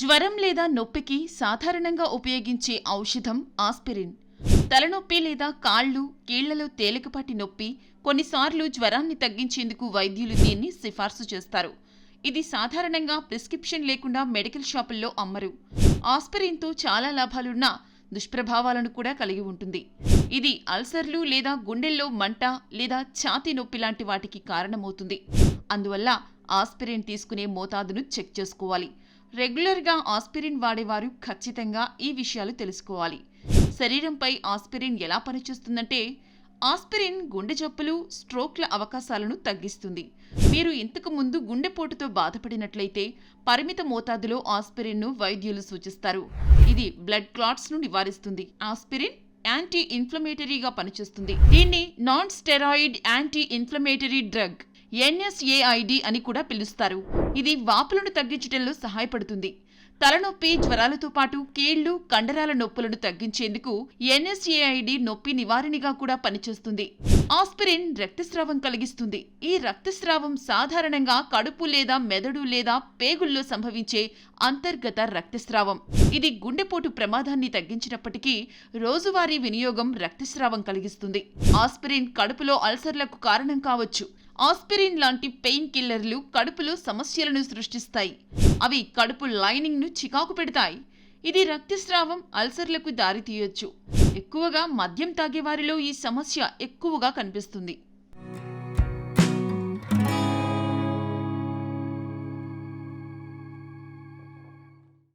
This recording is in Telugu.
జ్వరం లేదా నొప్పికి సాధారణంగా ఉపయోగించే ఔషధం ఆస్పిరిన్. తలనొప్పి లేదా కాళ్ళు కీళ్ళలో తేలికపాటి నొప్పి కొన్నిసార్లు జ్వరాన్ని తగ్గించేందుకు వైద్యులు దీన్ని సిఫార్సు చేస్తారు. ఇది సాధారణంగా ప్రిస్క్రిప్షన్ లేకుండా మెడికల్ షాపుల్లో అమ్మరు. ఆస్పిరిన్తో చాలా లాభాలున్నా దుష్ప్రభావాలను కూడా కలిగి ఉంటుంది. ఇది అల్సర్లు లేదా గుండెల్లో మంట లేదా ఛాతీ నొప్పి లాంటి వాటికి కారణమవుతుంది. అందువల్ల ఆస్పిరిన్ తీసుకునే మోతాదును చెక్ చేసుకోవాలి. రెగ్యులర్గా ఆస్పిరిన్ వాడేవారు ఖచ్చితంగా ఈ విషయాలు తెలుసుకోవాలి. శరీరంపై ఆస్పిరిన్ ఎలా పనిచేస్తుందంటే ఆస్పిరిన్ గుండె జబ్బులు స్ట్రోక్ల అవకాశాలను తగ్గిస్తుంది. మీరు ఇంతకు ముందు గుండెపోటుతో బాధపడినట్లయితే పరిమిత మోతాదులో ఆస్పిరిన్ను వైద్యులు సూచిస్తారు. ఇది బ్లడ్ క్లాట్స్ను నివారిస్తుంది. ఆస్పిరిన్ యాంటీ ఇన్ఫ్లమేటరీగా పనిచేస్తుంది. దీన్ని non steroid anti inflammatory drug NSAID అని కూడా పిలుస్తారు. ఇది వాపులను తగ్గించడంలో సహాయపడుతుంది. తలనొప్పి జ్వరాలతో పాటు కీళ్ళు కండరాల నొప్పులను తగ్గించేందుకు ఎన్ఎస్ఏఐడి నొప్పి నివారణగా కూడా పనిచేస్తుంది. ఆస్పిరిన్ రక్తస్రావం కలిగిస్తుంది. ఈ రక్తస్రావం సాధారణంగా కడుపు లేదా మెదడు లేదా పేగుల్లో సంభవించే అంతర్గత రక్తస్రావం. ఇది గుండెపోటు ప్రమాదాన్ని తగ్గించినప్పటికీ రోజువారీ వినియోగం రక్తస్రావం కలిగిస్తుంది. ఆస్పిరిన్ కడుపులో అల్సర్లకు కారణం కావచ్చు. ఆస్పిరిన్ లాంటి పెయిన్ కిల్లర్లు కడుపులో సమస్యలను సృష్టిస్తాయి. అవి కడుపు లైనింగ్ను చికాకు పెడతాయి. ఇది రక్తస్రావం అల్సర్లకు దారితీయొచ్చు. ఎక్కువగా మద్యం తాగేవారిలో ఈ సమస్య ఎక్కువగా కనిపిస్తుంది.